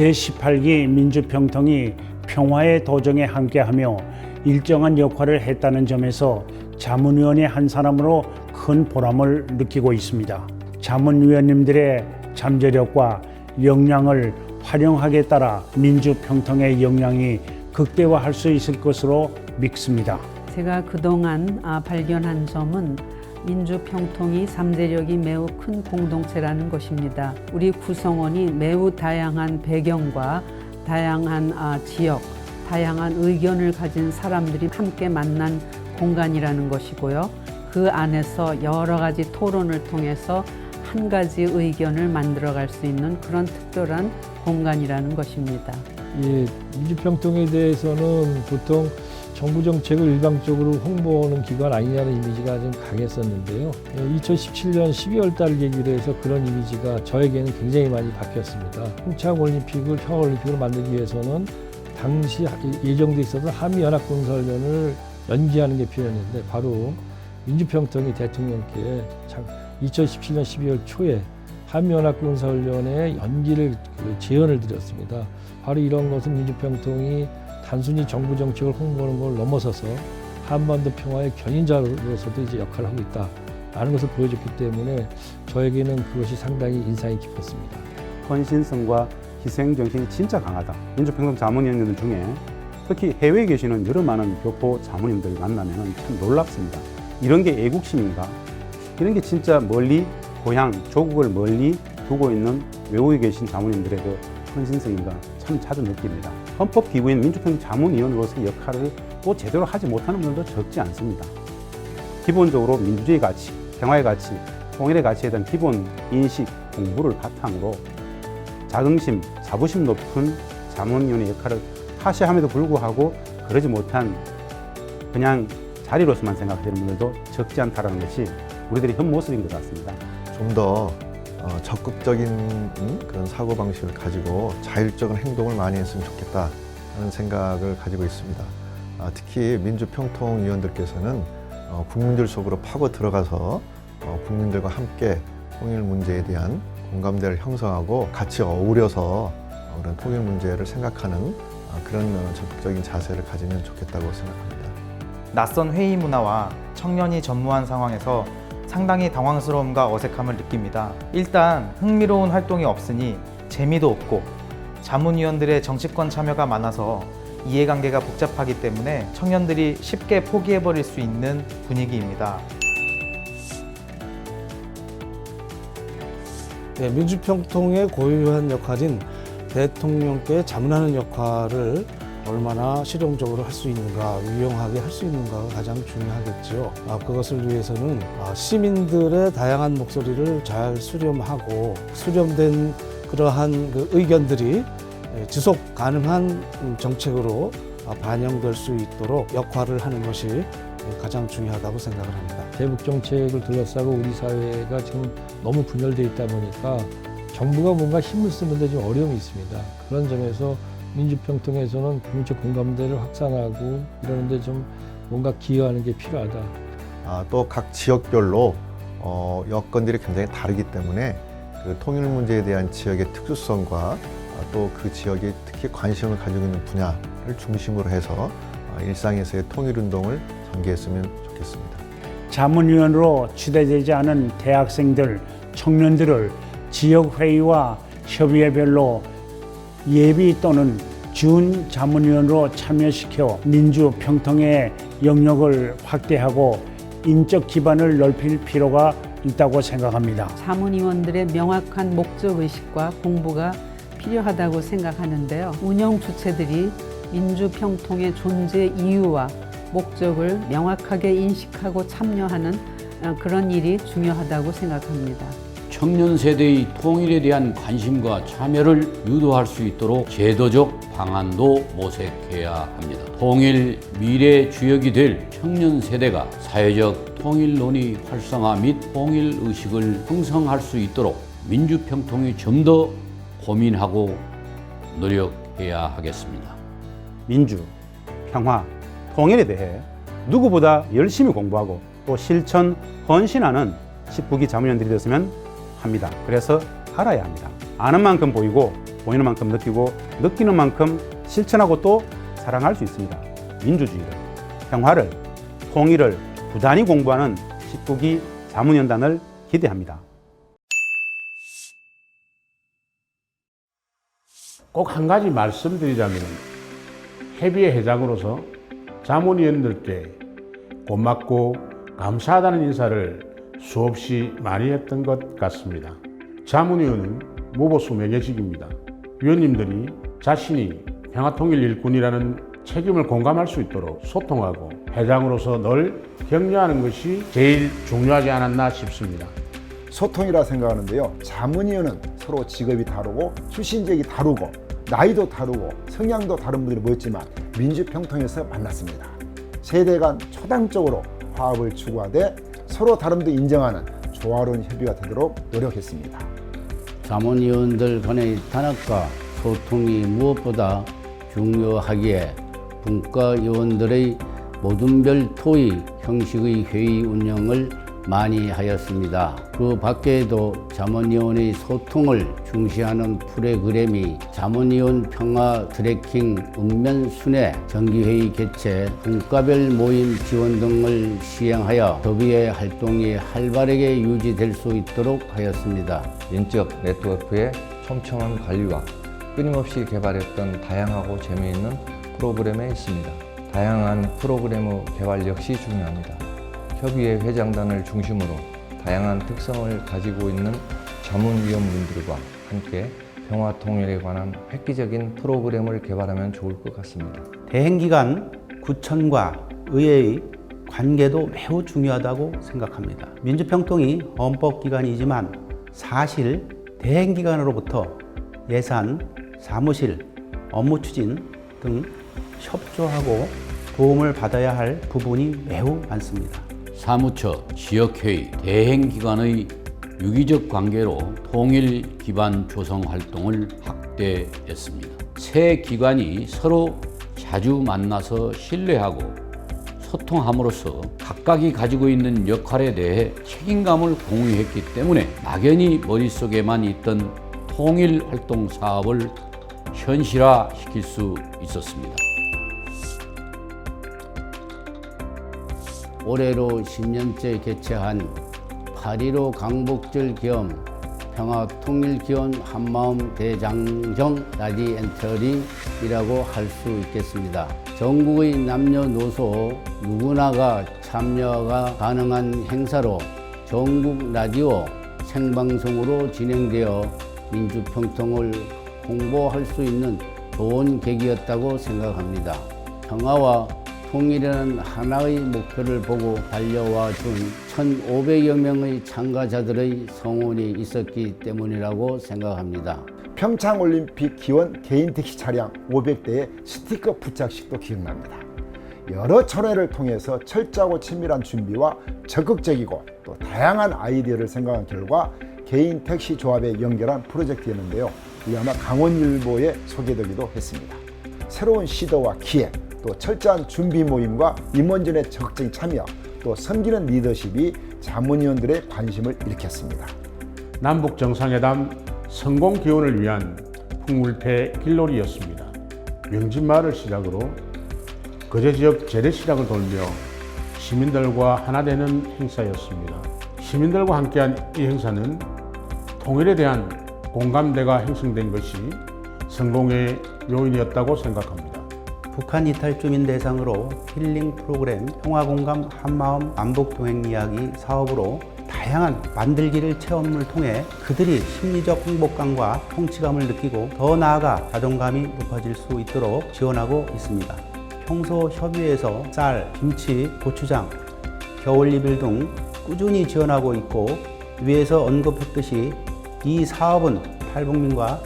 제18기 민주평통이 평화의 도정에 함께하며 일정한 역할을 했다는 점에서 자문위원의 한 사람으로 큰 보람을 느끼고 있습니다. 자문위원님들의 잠재력과 역량을 활용하게 따라 민주평통의 역량이 극대화할 수 있을 것으로 믿습니다. 제가 그동안 아, 발견한 점은 민주평통이 잠재력이 매우 큰 공동체라는 것입니다. 우리 구성원이 매우 다양한 배경과 다양한 아, 지역, 다양한 의견을 가진 사람들이 함께 만난 공간이라는 것이고요. 그 안에서 여러 가지 토론을 통해서 한 가지 의견을 만들어갈 수 있는 그런 특별한 공간이라는 것입니다. 이 민주평통에 대해서는 보통 정부 정책을 일방적으로 홍보하는 기관 아니냐는 이미지가 좀 강했었는데요. 2017년 12월 달 계기로 해서 그런 이미지가 저에게는 굉장히 많이 바뀌었습니다. 평창 올림픽을 평화 올림픽으로 만들기 위해서는 당시 예정돼 있었던 한미 연합 군설련을 연기하는 게 필요했는데 바로 민주평통이 대통령께 2017년 12월 초에 한미연합군설련의 연기를 그 제언을 드렸습니다. 바로 이런 것은 민주평통이 단순히 정부 정책을 홍보하는 걸 넘어서서 한반도 평화의 견인자로서도 이제 역할을 하고 있다라는 것을 보여줬기 때문에 저에게는 그것이 상당히 인상이 깊었습니다. 헌신성과 희생 정신이 진짜 강하다. 민주평통 자문위원님들 중에 특히 해외에 계시는 여러 많은 교포 자문님들 만나면 참 놀랍습니다. 이런 게 애국심인가? 이런 게 진짜 멀리 고향, 조국을 멀리 두고 있는 외국에 계신 자문님들의 그 헌신성인가 참 자주 느낍니다. 헌법 기구인 민주평통 자문위원으로서의 역할을 또 제대로 하지 못하는 분들도 적지 않습니다. 기본적으로 민주주의 가치, 평화의 가치, 통일의 가치에 대한 기본 인식, 공부를 바탕으로 자긍심, 자부심 높은 자문위원의 역할을 하셔야 함에도 불구하고 그러지 못한 그냥 자리로서만 생각되는 분들도 적지 않다는 것이 우리들의 현 모습인 것 같습니다. 좀더 어, 적극적인 음, 그런 사고 방식을 가지고 자율적인 행동을 많이 했으면 좋겠다 하는 생각을 가지고 있습니다. 아, 특히 민주평통위원들께서는 어, 국민들 속으로 파고 들어가서 어, 국민들과 함께 통일 문제에 대한 공감대를 형성하고 같이 어우려서 어, 그런 통일 문제를 생각하는 어, 그런 어, 적극적인 자세를 가지면 좋겠다고 생각합니다. 낯선 회의 문화와 청년이 전무한 상황에서 상당히 당황스러움과 어색함을 느낍니다. 일단 흥미로운 활동이 없으니 재미도 없고 자문위원들의 정치권 참여가 많아서 이해관계가 복잡하기 때문에 청년들이 쉽게 포기해버릴 수 있는 분위기입니다. 네, 민주평통의 고유한 역할인 대통령께 자문하는 역할을 얼마나 실용적으로 할 수 있는가, 유용하게 할 수 있는가가 가장 중요하겠지요. 아, 그것을 위해서는 아, 시민들의 다양한 목소리를 잘 수렴하고 수렴된 그러한 그 의견들이 예, 지속 가능한 음, 정책으로 아, 반영될 수 있도록 역할을 하는 것이 예, 가장 중요하다고 생각을 합니다. 대북 정책을 둘러싸고 우리 사회가 지금 너무 분열돼 있다 보니까 정부가 뭔가 힘을 쓰는데 좀 어려움이 있습니다. 그런 점에서 민주평통에서는 국민적 공감대를 확산하고 이러는데 좀 뭔가 기여하는 게 필요하다. 아, 또 각 지역별로 어, 여건들이 굉장히 다르기 때문에 그 통일 문제에 대한 지역의 특수성과 아, 또그 지역이 특히 관심을 가지고 있는 분야를 중심으로 해서 아, 일상에서의 통일 운동을 전개했으면 좋겠습니다. 자문위원으로 취재되지 않은 대학생들, 청년들을 지역 회의와 협의회별로 예비 또는 준 자문위원으로 참여시켜 민주 평통의 영역을 확대하고 인적 기반을 넓힐 필요가 있다고 생각합니다. 자문위원들의 명확한 목적 의식과 공부가 필요하다고 생각하는데요. 운영 주체들이 민주평통의 존재 이유와 목적을 명확하게 인식하고 참여하는 어, 그런 일이 중요하다고 생각합니다. 청년 세대의 통일에 대한 관심과 참여를 유도할 수 있도록 제도적 방안도 모색해야 합니다. 통일 미래 주역이 될 청년 세대가 사회적 통일론의 활성화 및 통일 의식을 형성할 수 있도록 민주평통이 좀 더 고민하고 노력해야 하겠습니다. 민주, 평화, 통일에 대해 누구보다 열심히 공부하고 또 실천, 헌신하는 19기 자문위원들이 되었으면 합니다. 그래서 알아야 합니다. 아는 만큼 보이고 보이는 만큼 느끼고 느끼는 만큼 실천하고 또 사랑할 수 있습니다. 민주주의를, 평화를, 통일을 부단히 공부하는 19기 자문연단을 기대합니다. 꼭 한 가지 말씀드리자면 해비의 회장으로서 자문위원들께 고맙고 감사하다는 인사를 수없이 많이 했던 것 같습니다. 자문위원은 무보수 명예직입니다. 위원님들이 자신이 평화통일 일꾼이라는 책임을 공감할 수 있도록 소통하고 회장으로서 늘 격려하는 것이 제일 중요하지 않았나 싶습니다. 소통이라 생각하는데요. 자문위원은 서로 직업이 다르고 출신적이 다르고 나이도 다르고 성향도 다른 분들이 모였지만 민주평통에서 만났습니다. 세대 간 초당적으로 화합을 추구하되 서로 다름도 인정하는 조화로운 협의가 되도록 노력했습니다. 자문위원들 간의 단합과 소통이 무엇보다 중요하기에 분과위원들의 모든 별 토의 형식의 회의 운영을 많이 하였습니다. 그 밖에도 자문위원의 소통을 중시하는 프로그램이 자문위원 평화 트래킹 읍면 순회 정기회의 개최 분과별 모임 지원 등을 시행하여 협의회 활동이 활발하게 유지될 수 있도록 하였습니다. 인적 네트워크의 촘촘한 관리와 끊임없이 개발했던 다양하고 재미있는 프로그램에 있습니다. 다양한 프로그램의 개발 역시 중요합니다. 협의회 회장단을 중심으로 다양한 특성을 가지고 있는 자문위원분들과 함께 평화 통일에 관한 획기적인 프로그램을 개발하면 좋을 것 같습니다. 대행기관 구청과 의회의 관계도 매우 중요하다고 생각합니다. 민주평통이 헌법기관이지만 사실 대행기관으로부터 예산, 사무실, 업무 추진 등 협조하고 도움을 받아야 할 부분이 매우 많습니다. 사무처, 지역회의, 대행기관의 유기적 관계로 통일 기반 조성 활동을 확대했습니다. 세 기관이 서로 자주 만나서 신뢰하고 소통함으로써 각각이 가지고 있는 역할에 대해 책임감을 공유했기 때문에 막연히 머릿속에만 있던 통일 활동 사업을 현실화시킬 수 있었습니다. 올해로 10년째 개최한 8.15 강복절 겸 평화 통일 기원 한마음 대장정 라디 엔터링이라고 할 수 있겠습니다. 전국의 남녀노소 누구나가 참여가 가능한 행사로 전국 라디오 생방송으로 진행되어 민주평통을 홍보할 수 있는 좋은 계기였다고 생각합니다. 평화와 통일이라는 하나의 목표를 보고 달려와 준 1,500여 명의 참가자들의 성원이 있었기 때문이라고 생각합니다. 평창올림픽 기원 개인 택시 차량 500대의 스티커 부착식도 기억납니다. 여러 차례를 통해서 철저하고 친밀한 준비와 적극적이고 또 다양한 아이디어를 생각한 결과 개인 택시 조합에 연결한 프로젝트였는데요. 이 아마 강원일보에 소개되기도 했습니다. 새로운 시도와 기획, 또 철저한 준비 모임과 임원진의 적극적인 참여, 또 섬기는 리더십이 자문위원들의 관심을 일으켰습니다. 남북 정상회담 성공 기원을 위한 풍물패 길놀이였습니다. 명진마을을 시작으로 거제 지역 재래시장을 돌며 시민들과 하나 되는 행사였습니다. 시민들과 함께한 이 행사는 통일에 대한 공감대가 형성된 것이 성공의 요인이었다고 생각합니다. 북한 이 탈 주민 대상으로 힐링 프로그램 평화공감 한마음 남북동행 이야기 사업으로 다양한 만들기를 체험을 통해 그들이 심리적 행복감과 통치감을 느끼고 더 나아가 자존감이 높아질 수 있도록 지원하고 있습니다. 평소 협의회에서 쌀, 김치, 고추장, 겨울이불 등 꾸준히 지원하고 있고 위에서 언급했듯이 이 사업은 탈북민과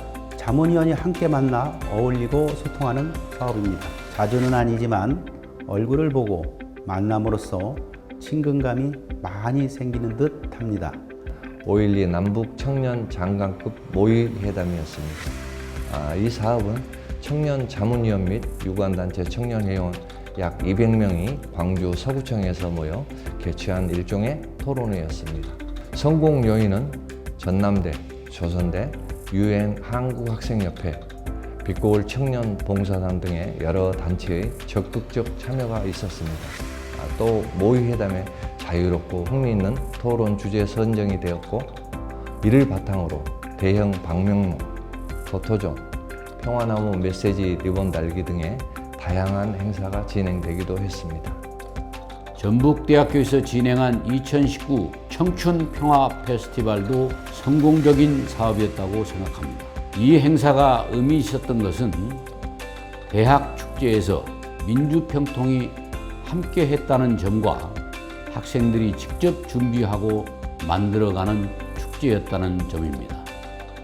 자문위원이 함께 만나 어울리고 소통하는 사업입니다. 자주는 아니지만 얼굴을 보고 만남으로써 친근감이 많이 생기는 듯 합니다. 5.12 남북 청년 장관급 모의 회담이었습니다. 아, 이 사업은 청년 자문위원 및 유관단체 청년회원 약 200명이 광주 서구청에서 모여 개최한 일종의 토론회였습니다. 성공 요인은 전남대, 조선대, 유엔 한국학생협회, 빛고울 청년 봉사단 등의 여러 단체의 적극적 참여가 있었습니다. 아, 또 모의회담에 자유롭고 흥미있는 토론 주제 선정이 되었고 이를 바탕으로 대형 방명록, 포토존, 평화나무 메시지 리본 달기 등의 다양한 행사가 진행되기도 했습니다. 전북대학교에서 진행한 2019 청춘 평화 페스티벌도 성공적인 사업이었다고 생각합니다. 이 행사가 의미 있었던 것은 대학 축제에서 민주평통이 함께 했다는 점과 학생들이 직접 준비하고 만들어가는 축제였다는 점입니다.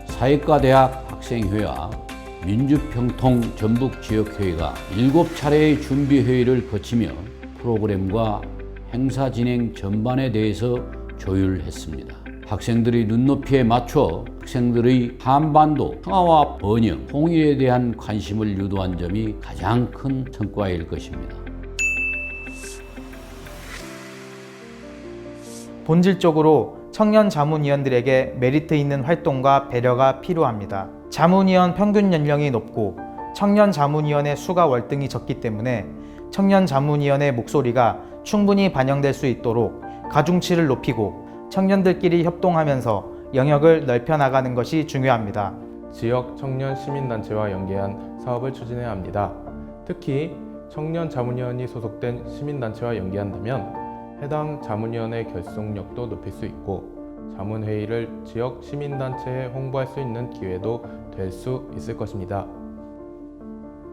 사회과대학 학생회와 민주평통 전북지역회의가 7차례의 준비회의를 거치며 프로그램과 행사 진행 전반에 대해서 조율했습니다. 학생들의 눈높이에 맞춰 학생들의 한반도 평화와 번영, 통일에 대한 관심을 유도한 점이 가장 큰 성과일 것입니다. 본질적으로 청년 자문위원들에게 메리트 있는 활동과 배려가 필요합니다. 자문위원 평균 연령이 높고 청년 자문위원의 수가 월등히 적기 때문에 청년 자문위원의 목소리가 충분히 반영될 수 있도록 가중치를 높이고 청년들끼리 협동하면서 영역을 넓혀 나가는 것이 중요합니다. 지역 청년 시민단체와 연계한 사업을 추진해야 합니다. 특히 청년 자문위원이 소속된 시민단체와 연계한다면 해당 자문위원의 결속력도 높일 수 있고 자문회의를 지역 시민단체에 홍보할 수 있는 기회도 될 수 있을 것입니다.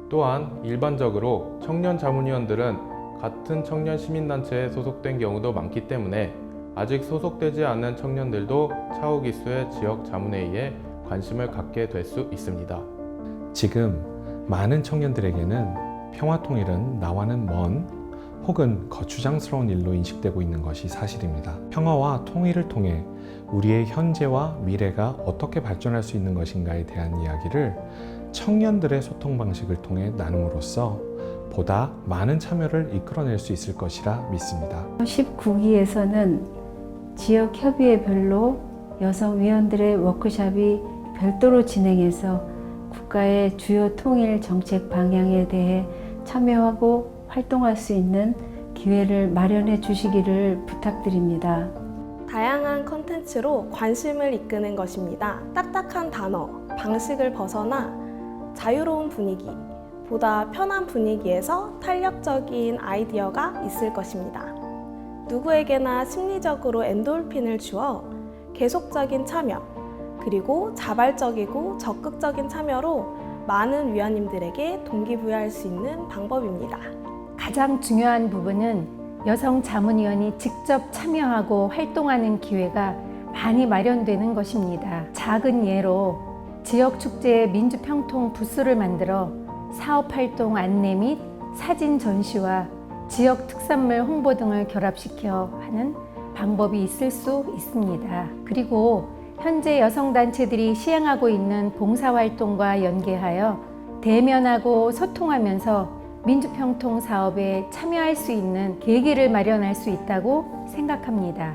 또한 일반적으로 청년 자문위원들은 같은 청년 시민단체에 소속된 경우도 많기 때문에 아직 소속되지 않은 청년들도 차후 기수의 지역 자문회의에 관심을 갖게 될 수 있습니다. 지금 많은 청년들에게는 평화통일은 나와는 먼 혹은 거추장스러운 일로 인식되고 있는 것이 사실입니다. 평화와 통일을 통해 우리의 현재와 미래가 어떻게 발전할 수 있는 것인가에 대한 이야기를 청년들의 소통 방식을 통해 나눔으로써 보다 많은 참여를 이끌어낼 수 있을 것이라 믿습니다. 19기에서는 지역 협의회별로 여성 위원들의 워크숍이 별도로 진행해서 국가의 주요 통일 정책 방향에 대해 참여하고 활동할 수 있는 기회를 마련해 주시기를 부탁드립니다. 다양한 컨텐츠로 관심을 이끄는 것입니다. 딱딱한 단어, 방식을 벗어나 자유로운 분위기, 보다 편한 분위기에서 탄력적인 아이디어가 있을 것입니다. 누구에게나 심리적으로 엔돌핀을 주어 계속적인 참여, 그리고 자발적이고 적극적인 참여로 많은 위원님들에게 동기부여할 수 있는 방법입니다. 가장 중요한 부분은 여성 자문위원이 직접 참여하고 활동하는 기회가 많이 마련되는 것입니다. 작은 예로 지역 축제에 민주평통 부스를 만들어 사업 활동 안내 및 사진 전시와 지역 특산물 홍보 등을 결합시켜 하는 방법이 있을 수 있습니다. 그리고 현재 여성단체들이 시행하고 있는 봉사활동과 연계하여 대면하고 소통하면서 민주평통 사업에 참여할 수 있는 계기를 마련할 수 있다고 생각합니다.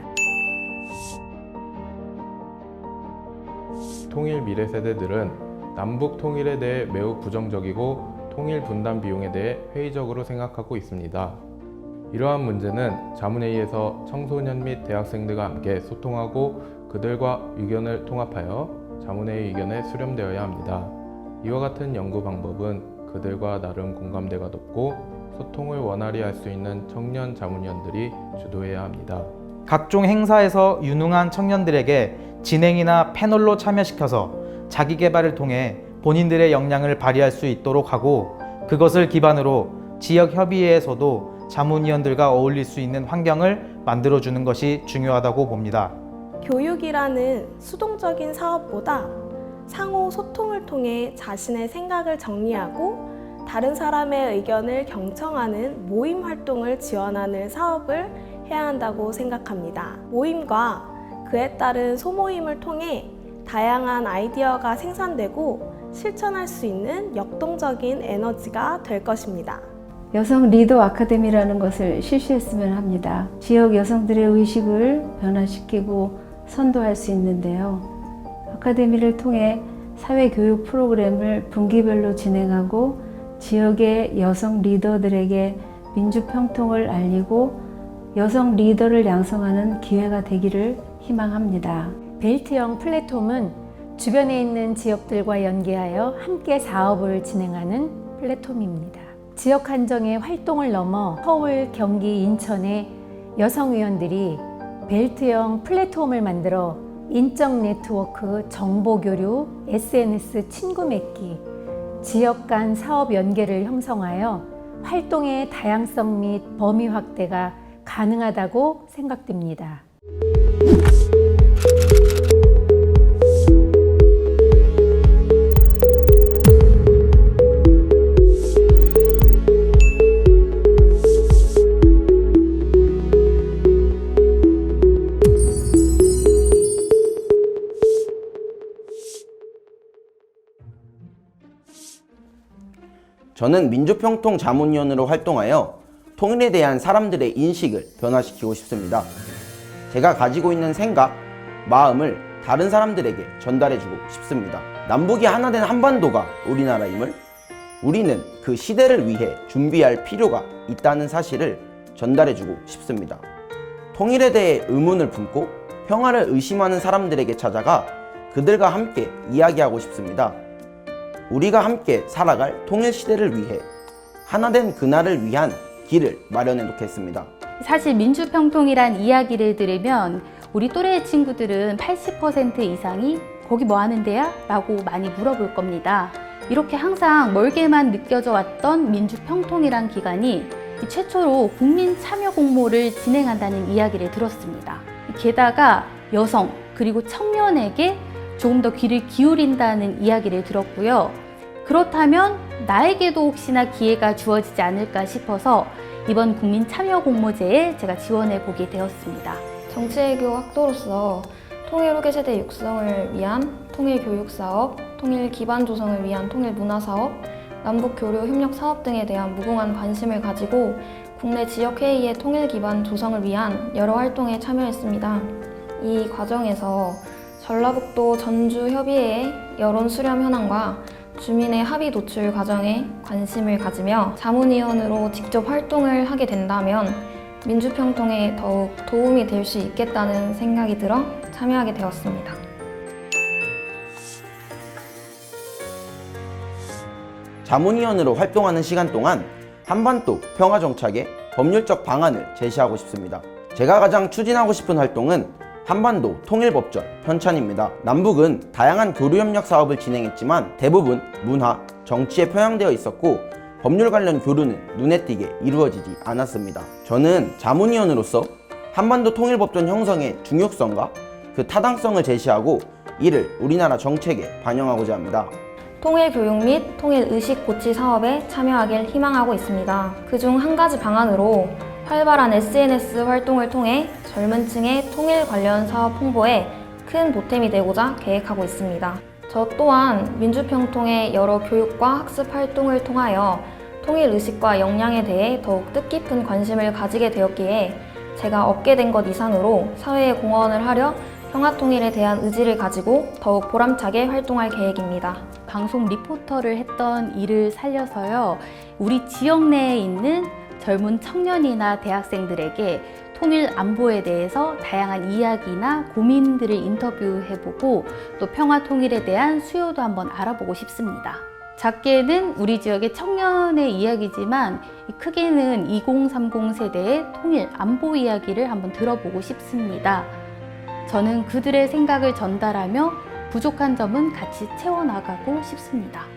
통일 미래 세대들은 남북 통일에 대해 매우 부정적이고 통일 분담 비용에 대해 회의적으로 생각하고 있습니다. 이러한 문제는 자문회의에서 청소년 및 대학생들과 함께 소통하고 그들과 의견을 통합하여 자문회의 의견에 수렴되어야 합니다. 이와 같은 연구 방법은 그들과 나름 공감대가 높고 소통을 원활히 할 수 있는 청년 자문위원들이 주도해야 합니다. 각종 행사에서 유능한 청년들에게 진행이나 패널로 참여시켜서 자기 개발을 통해 본인들의 역량을 발휘할 수 있도록 하고 그것을 기반으로 지역 협의회에서도 자문위원들과 어울릴 수 있는 환경을 만들어주는 것이 중요하다고 봅니다. 교육이라는 수동적인 사업보다 상호 소통을 통해 자신의 생각을 정리하고 다른 사람의 의견을 경청하는 모임 활동을 지원하는 사업을 해야 한다고 생각합니다. 모임과 그에 따른 소모임을 통해 다양한 아이디어가 생산되고 실천할 수 있는 역동적인 에너지가 될 것입니다. 여성 리더 아카데미라는 것을 실시했으면 합니다. 지역 여성들의 의식을 변화시키고 선도할 수 있는데요. 아카데미를 통해 사회교육 프로그램을 분기별로 진행하고 지역의 여성 리더들에게 민주평통을 알리고 여성 리더를 양성하는 기회가 되기를 희망합니다. 벨트형 플랫폼은 주변에 있는 지역들과 연계하여 함께 사업을 진행하는 플랫폼입니다. 지역 한정의 활동을 넘어 서울, 경기, 인천의 여성 의원들이 벨트형 플랫폼을 만들어 인적 네트워크, 정보 교류, SNS 친구 맺기, 지역 간 사업 연계를 형성하여 활동의 다양성 및 범위 확대가 가능하다고 생각됩니다. 저는 민주평통 자문위원으로 활동하여 통일에 대한 사람들의 인식을 변화시키고 싶습니다. 제가 가지고 있는 생각, 마음을 다른 사람들에게 전달해주고 싶습니다. 남북이 하나 된 한반도가 우리나라임을 우리는 그 시대를 위해 준비할 필요가 있다는 사실을 전달해주고 싶습니다. 통일에 대해 의문을 품고 평화를 의심하는 사람들에게 찾아가 그들과 함께 이야기하고 싶습니다. 우리가 함께 살아갈 통일 시대를 위해 하나된 그날을 위한 길을 마련해 놓겠습니다. 사실 민주평통이란 이야기를 들으면 우리 또래 친구들은 80% 이상이 거기 뭐 하는데야? 라고 많이 물어볼 겁니다. 이렇게 항상 멀게만 느껴져 왔던 민주평통이란 기관이 최초로 국민 참여 공모를 진행한다는 이야기를 들었습니다. 게다가 여성 그리고 청년에게 조금 더 귀를 기울인다는 이야기를 들었고요. 그렇다면 나에게도 혹시나 기회가 주어지지 않을까 싶어서 이번 국민 참여 공모제에 제가 지원해 보게 되었습니다. 정치외교 학도로서 통일 후계 세대 육성을 위한 통일 교육 사업, 통일 기반 조성을 위한 통일 문화 사업, 남북 교류 협력 사업 등에 대한 무궁한 관심을 가지고 국내 지역 회의의 통일 기반 조성을 위한 여러 활동에 참여했습니다. 이 과정에서 전라북도 전주 협의회의 여론 수렴 현황과 주민의 합의 도출 과정에 관심을 가지며 자문위원으로 직접 활동을 하게 된다면 민주평통에 더욱 도움이 될 수 있겠다는 생각이 들어 참여하게 되었습니다. 자문위원으로 활동하는 시간 동안 한반도 평화 정착의 법률적 방안을 제시하고 싶습니다. 제가 가장 추진하고 싶은 활동은 한반도 통일법전 편찬입니다. 남북은 다양한 교류협력 사업을 진행했지만 대부분 문화, 정치에 편향되어 있었고 법률 관련 교류는 눈에 띄게 이루어지지 않았습니다. 저는 자문위원으로서 한반도 통일법전 형성의 중요성과 그 타당성을 제시하고 이를 우리나라 정책에 반영하고자 합니다. 통일 교육 및 통일 의식 고치 사업에 참여하길 희망하고 있습니다. 그중 한 가지 방안으로 활발한 SNS 활동을 통해 젊은 층의 통일 관련 사업 홍보에 큰 보탬이 되고자 계획하고 있습니다. 저 또한 민주평통의 여러 교육과 학습 활동을 통하여 통일 의식과 역량에 대해 더욱 뜻깊은 관심을 가지게 되었기에 제가 얻게 된 것 이상으로 사회에 공헌을 하려 평화 통일에 대한 의지를 가지고 더욱 보람차게 활동할 계획입니다. 방송 리포터를 했던 일을 살려서요. 우리 지역 내에 있는 젊은 청년이나 대학생들에게 통일 안보에 대해서 다양한 이야기나 고민들을 인터뷰해보고 또 평화 통일에 대한 수요도 한번 알아보고 싶습니다. 작게는 우리 지역의 청년의 이야기지만 크게는 2030 세대의 통일 안보 이야기를 한번 들어보고 싶습니다. 저는 그들의 생각을 전달하며 부족한 점은 같이 채워나가고 싶습니다.